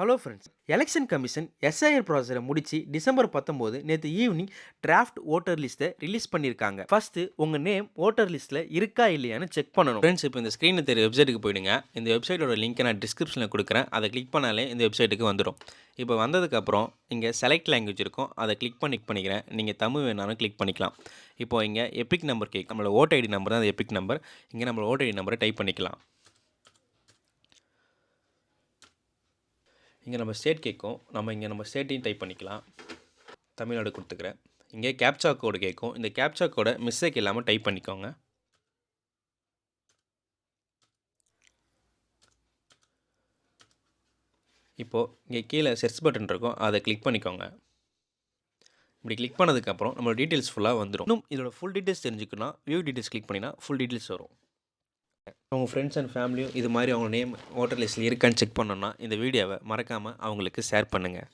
Hello friends election commission SIR ப்ராசஸரை முடிச்சு December பத்தொம்போது நேற்று ஈவினிங் டிராஃப்ட் ஓட்டர் லிஸ்ட்டை ரிலீஸ் பண்ணியிருக்காங்க ஃபஸ்ட்டு உங்கள் நேம் ஓட்டர் லிஸ்ட்டில் இருக்கா இல்லையான்னு செக் பண்ணணும். ஃப்ரெண்ட்ஸ் இப்போ இந்த ஸ்க்ரீனில் தெரிய வெப்சைட்டுக்கு போயிடுங்க. இந்த வெப்சைட்டோட லிங்க்கை நான் டிஸ்கிரிப்ஷனில் கொடுக்குறேன். அதை கிளிக் பண்ணாலே இந்த வெப்சைட்டுக்கு வந்துடும் இப்போ வந்ததுக்கப்புறம் இங்கே செலக்ட் லாங்குவேஜ் இருக்கும். அதை கிளிக் பண்ணி பண்ணிக்கிறேன். நீங்கள் தமிழ் வேணாலும் கிளிக் பண்ணிக்கலாம். இப்போ இங்கே எபிக் நம்பர் கேக் நம்மளோட ஓட் ஐடி நம்பர் தான் அது எபிக் நம்பர் இங்கே நம்மளோட ஓட் ஐடி நம்பரை டைப் பண்ணிக்கலாம். இங்கே நம்ம ஸ்டேட் கேட்கும் நம்ம இங்கே நம்ம ஸ்டேட்டையும் டைப் பண்ணிக்கலாம். தமிழ்நாடு கொடுத்துக்கிறேன். இங்கே கேப்சா கோடு கேட்கும் இந்த கேப்சா கோடை மிஸ்டேக் இல்லாமல் டைப் பண்ணிக்கோங்க. இப்போது இங்கே கீழே செர்ச் பட்டன் இருக்கும். அதை கிளிக் பண்ணிக்கோங்க. இப்படி கிளிக் பண்ணதுக்கப்புறம் நம்மளோட டீட்டெயில்ஸ் ஃபுல்லாக வந்துடும் இன்னும் இதோட ஃபுல் டீட்டெயில்ஸ் தெரிஞ்சுக்கணும் வியூ டீட்டெயில்ஸ் கிளிக் பண்ணினா ஃபுல் டீட்டெயில்ஸ் வரும். அவங்க ஃப்ரெண்ட்ஸ் அண்ட் ஃபேமிலியும் இது மாதிரி அவங்க நேம் ஓட்டர் லிஸ்ட்டில் இருக்கான்னு செக் பண்ணோன்னா இந்த வீடியோவை மறக்காமல் அவங்களுக்கு ஷேர் பண்ணுங்கள்